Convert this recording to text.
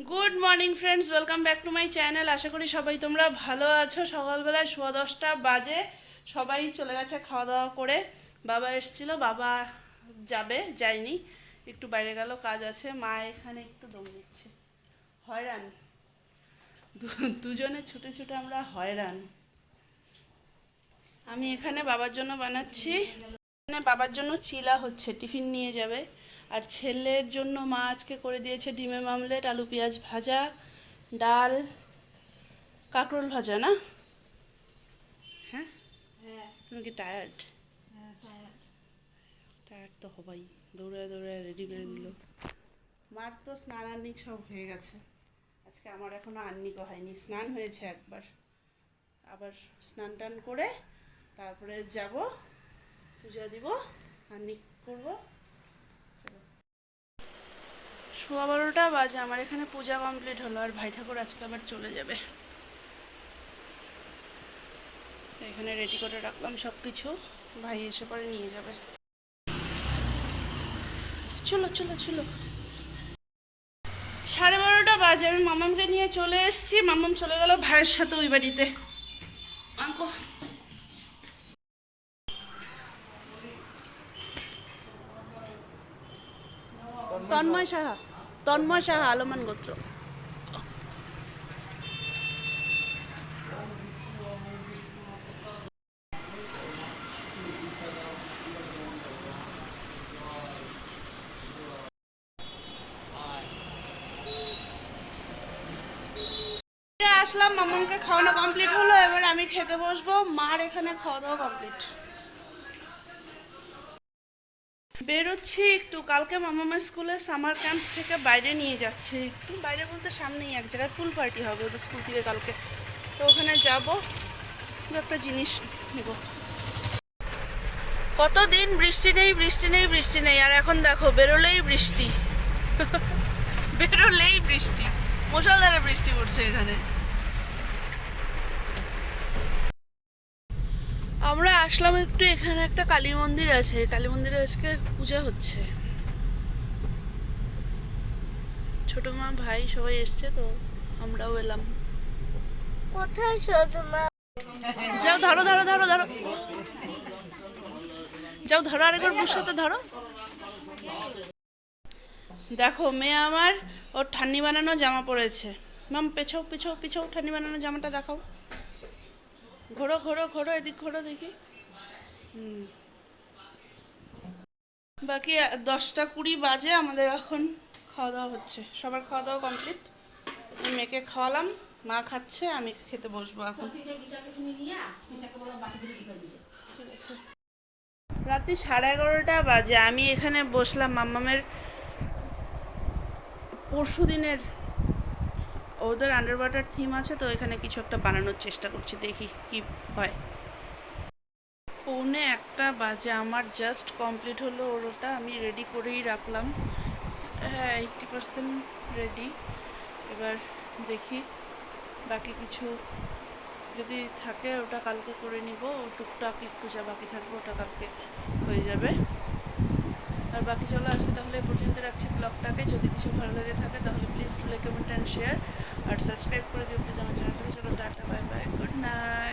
Good morning friends welcome back to my channel আশা করি সবাই তোমরা ভালো আছো। সকালবেলায় সোয়া দশটা বাজে। সবাই চলে গেছে খাওয়া দাওয়া করে। বাবা এসেছিল, বাবা যাবে, যায়নি। একটু বাইরে গেল, কাজ আছে। মা এখানে একটু দম দিচ্ছে হয়রান। দুজনে ছুটে ছুটে আমরা হয়রান। আমি এখানে বাবার জন্য বানাচ্ছি। এখানে বাবার জন্য চিলা হচ্ছে। টিফিন নিয়ে যাবে। আর ছেলের জন্য মা আজকে করে দিয়েছে ডিমের মামলেট আলু পেঁয়াজ ভাজা ডাল কাঁকরোল ভাজা না? হ্যাঁ? তুমি কি টায়ার্ড টায়ার্ড তো হবাই। দৌড়ে দৌড়ে রেডি করে দিল। মার তো স্নান আন্নিক সব হয়ে গেছে। আজকে আমার এখনও আন্নিকও হয়নি স্নান হয়েছে একবার। আবার স্নান টান করে তারপরে যাব পূজা দিব আন্নিক করব। সোয়া বারোটা বাজে, আমার এখানে পূজা কমপ্লিট হলো, আর ভাই ঠাকুর আজকে আবার চলে যাবে। এখানে রেডি করে রাখলাম সব কিছু ভাই এসে পরে নিয়ে যাবে। চলো চলো চলো। সাড়ে বারোটা বাজে, আমি মামামকে নিয়ে চলে এসেছি, মামাম চলে গেল ভাইয়ের সাথে ওই বাড়িতে। আঙ্কো। তন্ময় সাহা। তন্ময় সাহা আলমান গোত্র। আসলাম, মামুনকে খাওয়ানো কমপ্লিট হলো, এবার আমি খেতে বসবো। মার এখানে খাওয়া দাওয়া কমপ্লিট বেরোচ্ছি একটু। কালকে মামা মামামা স্কুলে সামার ক্যাম্প থেকে বাইরে নিয়ে যাচ্ছে। একটু বাইরে বলতে সামনেই এক জায়গায় পুল পার্টি হবে ওদের স্কুল থেকে কালকে। তো ওখানে যাব। একটা জিনিস নেব। কতদিন বৃষ্টি নেই বৃষ্টি নেই বৃষ্টি নেই। আর এখন দেখো, বেরোলেই বৃষ্টি। বেরোলেই বৃষ্টি। মুসলধারে বৃষ্টি পড়ছে এখানে আমরা আসলাম একটু এখানে একটা কালী মন্দির আছে। কালী মন্দিরে আজকে পূজা হচ্ছে। ছোট মা ভাই সবাই এসছে তো আমরাও এলাম। কোথায় ছোট মা? যাও ধরো ধরো ধরো ধরো। যাও ধরো আরেকবার বুর সাথে ধরো। দেখো মেয়ে আমার ওর ঠান্নি বানানো জামা পরেছে। মাম পেছাও পেছাও পেছাও ঠান্নি বানানো জামাটা দেখাও। ঘোরো ঘোরো ঘোরো এদিক ঘোরো দেখি। বাকি দশটা কুড়ি বাজে আমাদের এখন খাওয়া দাওয়া হচ্ছে। সবার খাওয়া দাওয়া কমপ্লিট মেয়েকে খাওয়ালাম মা খাচ্ছে আমি খেতে বসবো এখন। রাত্রি সাড়ে এগারোটা বাজে আমি এখানে বসলাম মাম্মামের পরশু দিনের ওদের আন্ডার ওয়াটার থিম আছে তো এখানে কিছু একটা বানানোর চেষ্টা করছি দেখি কি হয়। পৌনে একটা বাজে, আমার জাস্ট কমপ্লিট হলো ওর ওটা আমি রেডি করেই রাখলাম। হ্যাঁ এইটটি পার্সেন্ট রেডি এবার দেখি বাকি কিছু যদি থাকে ওটা কালকে করে নিব টুকটাক একটু যা বাকি থাকবে ওটা কালকে হয়ে যাবে। আর বাকি চলো, আজকে তাহলে পর্যন্ত রাখছি ব্লগটাকে যদি কিছু ভালো লাগে থাকে তাহলে please to like comment and share R subscribe করে দিও প্লিজ আমার চ্যানেলটাকে চলো, tata bye bye good night